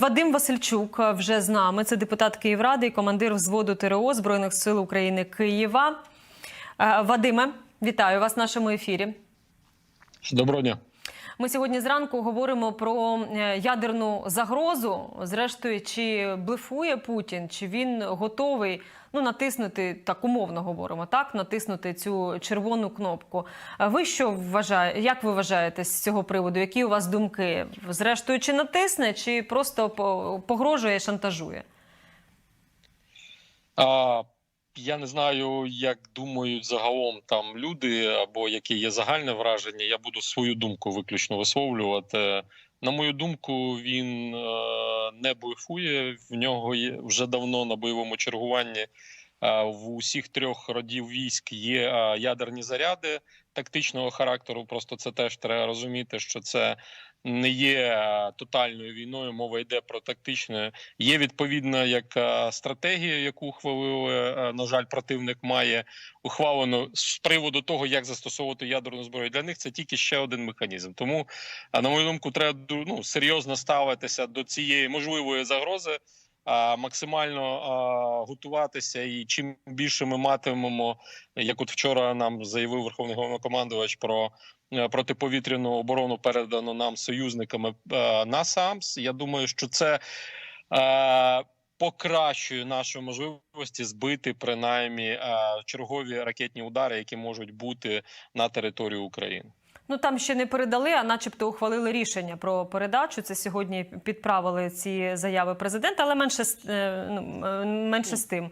Вадим Васильчук вже з нами. Це депутат Київради і командир взводу ТРО Збройних сил України Києва. Е, Вадиме, вітаю вас в нашому ефірі. Доброго дня. Ми сьогодні зранку говоримо про е, ядерну загрозу. Зрештою, чи блефує Путін, чи він готовий ну натиснути так умовно говоримо, так натиснути цю червону кнопку. Ви що вважаєте? Як ви вважаєте з цього приводу? Які у вас думки? Зрештою, чи натисне, чи просто по- погрожує, шантажує? А, я не знаю, як думають загалом там люди, або яке є загальне враження. Я буду свою думку виключно висловлювати. На мою думку, він е, не блефує. В нього є вже давно на бойовому чергуванні. Е, В усіх трьох родів військ є е, ядерні заряди тактичного характеру. Просто це теж треба розуміти, що це не є е, тотальною війною. Мова йде про тактичне. Є відповідна як стратегія, яку ухвалили. На жаль, противник має ухвалено з приводу того, як застосовувати ядерну зброю. Для них це тільки ще один механізм. Тому, на мою думку, треба ну, серйозно ставитися до цієї можливої загрози. Максимально готуватися, і чим більше ми матимемо, як от вчора нам заявив Верховний головнокомандувач про е, протиповітряну оборону, передану нам союзниками е, на САМС. Я думаю, що це е, покращує наші можливості збити принаймні чергові ракетні удари, які можуть бути на території України. Ну там ще не передали, а начебто ухвалили рішення про передачу. Це сьогодні підправили ці заяви президента, але менше е, ну, е, менше з тим.